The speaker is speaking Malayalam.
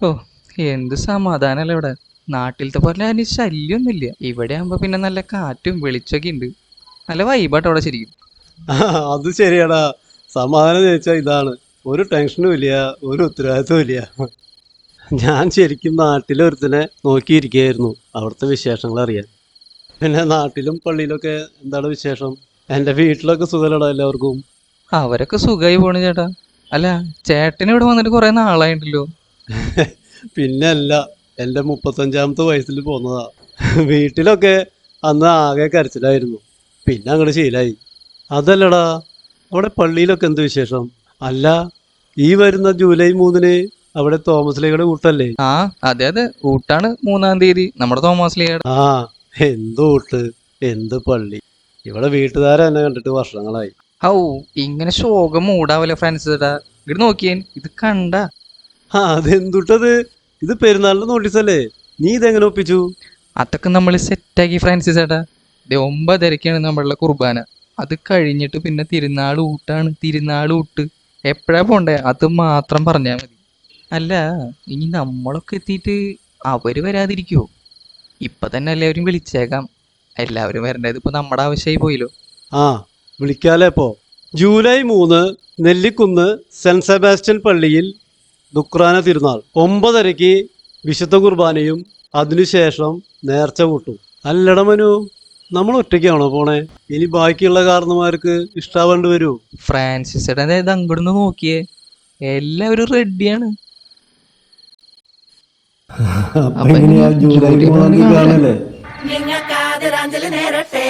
ഓ എന്ത് സമാധാനമല്ലേ ഇവിടെ? നാട്ടിലത്തെ പോലെ അതിന് ശല്യമൊന്നുമില്ല ഇവിടെ ആകുമ്പോ പിന്നെ നല്ല കാറ്റും വെളിച്ചൊക്കെ ഉണ്ട്. നല്ല വൈബാട്ടോ അവിടെ ശരിക്കും. അത് ശരിയാടാ. സമാധാനം ചോദിച്ചാൽ ഇതാണ്. ഒരു ടെൻഷനും ഇല്ല ഒരു ഉത്തരവാദിത്വം ഇല്ല. ഞാൻ ശരിക്കും നാട്ടിലെ ഒരുത്തനെ നോക്കിയിരിക്കുകയായിരുന്നു അവിടുത്തെ വിശേഷങ്ങൾ അറിയാൻ. പിന്നെ നാട്ടിലും പള്ളിയിലൊക്കെ എന്താണ് വിശേഷം? എന്റെ വീട്ടിലൊക്കെ സുഖമല്ലടാ എല്ലാവർക്കും. അവരൊക്കെ സുഖമായി പോണു ചേട്ടാ. അല്ല ചേട്ടൻ ഇവിടെ വന്നിട്ട് കുറെ നാളായിട്ടല്ലോ പിന്നെ അല്ല എന്റെ മുപ്പത്തഞ്ചാമത്തെ വയസ്സിൽ പോന്നതാ. വീട്ടിലൊക്കെ അന്ന് ആകെ കരച്ചിലായിരുന്നു. പിന്നെ അങ്ങോട്ട് ശീലായി. അതല്ലടാ അവിടെ പള്ളിയിലൊക്കെ എന്ത് വിശേഷം? അല്ല ഈ വരുന്ന ജൂലൈ മൂന്നിന് അവിടെ തോമസ് ലീഗയുടെ കൂട്ടല്ലേ ആ അതെ അതെ. ഊട്ടാണ് മൂന്നാം തീയതി. നമ്മുടെ തോമസ് ആ എന്ത് കൂട്ട് എന്ത് പള്ളി. ഇവിടെ വീട്ടുകാരെ എന്നെ കണ്ടിട്ട് വർഷങ്ങളായി. ഔ ഇങ്ങനെ ശോകം മൂടാവല്ലേ ഫ്രണ്ട്സ് ഇവിടെ നോക്കിയേ ഇത് കണ്ട. ആ അതെന്തുട്ടത്? ഇത് പെരുന്നാളിന്റെ നോട്ടീസ് അല്ലേ നീ ഇതെങ്ങനെ ഒപ്പിച്ചു? അതൊക്കെ നമ്മൾ സെറ്റാക്കി ഫ്രാൻസിസ് ചേട്ടാ. ദേ ഒമ്പതരക്കാണ് നമ്മളുടെ കുർബാന. അത് കഴിഞ്ഞിട്ട് പിന്നെ തിരുനാൾ ഊട്ടാണ്. തിരുനാൾ ഊട്ട്. എപ്പോഴാ പോണ്ടേ? അത് മാത്രം പറഞ്ഞാൽ മതി. അല്ല ഇനി നമ്മളൊക്കെ എത്തിയിട്ട് അവർ വരാതിരിക്കുവോ? ഇപ്പൊ തന്നെ എല്ലാവരും വിളിച്ചേക്കാം. എല്ലാവരും വരേണ്ടത് ഇപ്പൊ നമ്മുടെ ആവശ്യമായി പോയില്ലോ. ആ വിളിക്കാലേ പോ ജൂലൈ മൂന്ന് നെല്ലിക്കുന്ന് സെന്റ് സെബാസ്റ്റ്യൻ പള്ളിയിൽ ദുക്രാന തിരുനാൾ. ഒമ്പതരയ്ക്ക് വിശുദ്ധ കുർബാനയും അതിനുശേഷം നേർച്ച കൂട്ടും. അല്ലട മനു നമ്മൾ ഒറ്റയ്ക്കാണോ പോണേ? ഇനി ബാക്കിയുള്ള കാരണന്മാർക്ക് ഇഷ്ടാവേണ്ടി വരൂ. ഫ്രാൻസിസ് ചേട്ടൻ അതായത് അങ്ങോട്ട് നോക്കിയേ. എല്ലാവരും റെഡിയാണ് നിങ്ങൾക്കാതിരാഞ്ജലി നേരട്ടെ.